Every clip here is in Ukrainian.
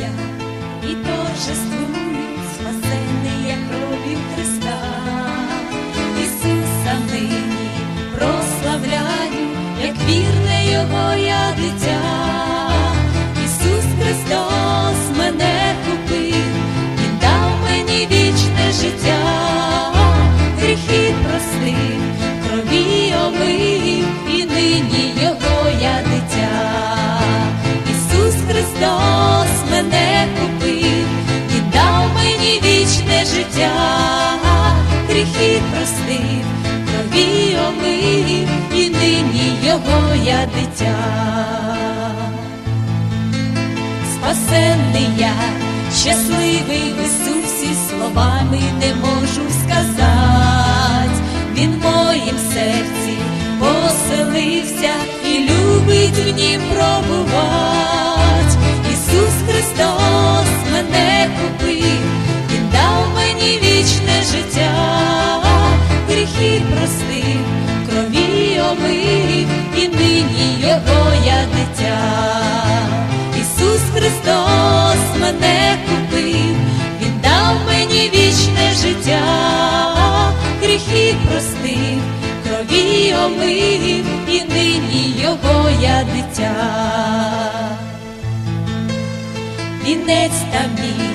я і торжествую, спасенний я, щасливий Ісусі, словами не можу сказати. Він в моїм серці поселився і любить в нім пробувать. Ісус Христос мене купив, Він дав мені вічне життя, гріхи простив, крові омив, і нині Його я дитя. Крові і нині Його я дитя. Вінець там мій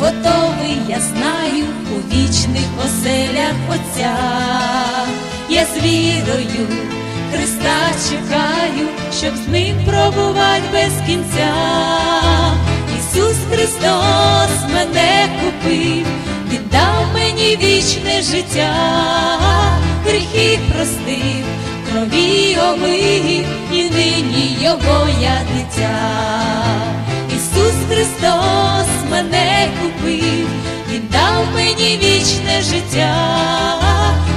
готовий, я знаю, у вічних оселях Отця. Я з вірою Христа чекаю, щоб з ним пробувати без кінця. Ісус Христос мене купив, Він дав мені вічне життя, гріхи простив, крові омив, і нині Його я дитя. Ісус Христос мене купив, Він дав мені вічне життя,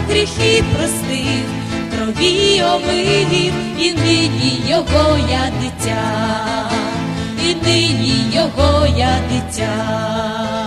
гріхи простив, крові омив, і нині Його я дитя, і нині Його я дитя.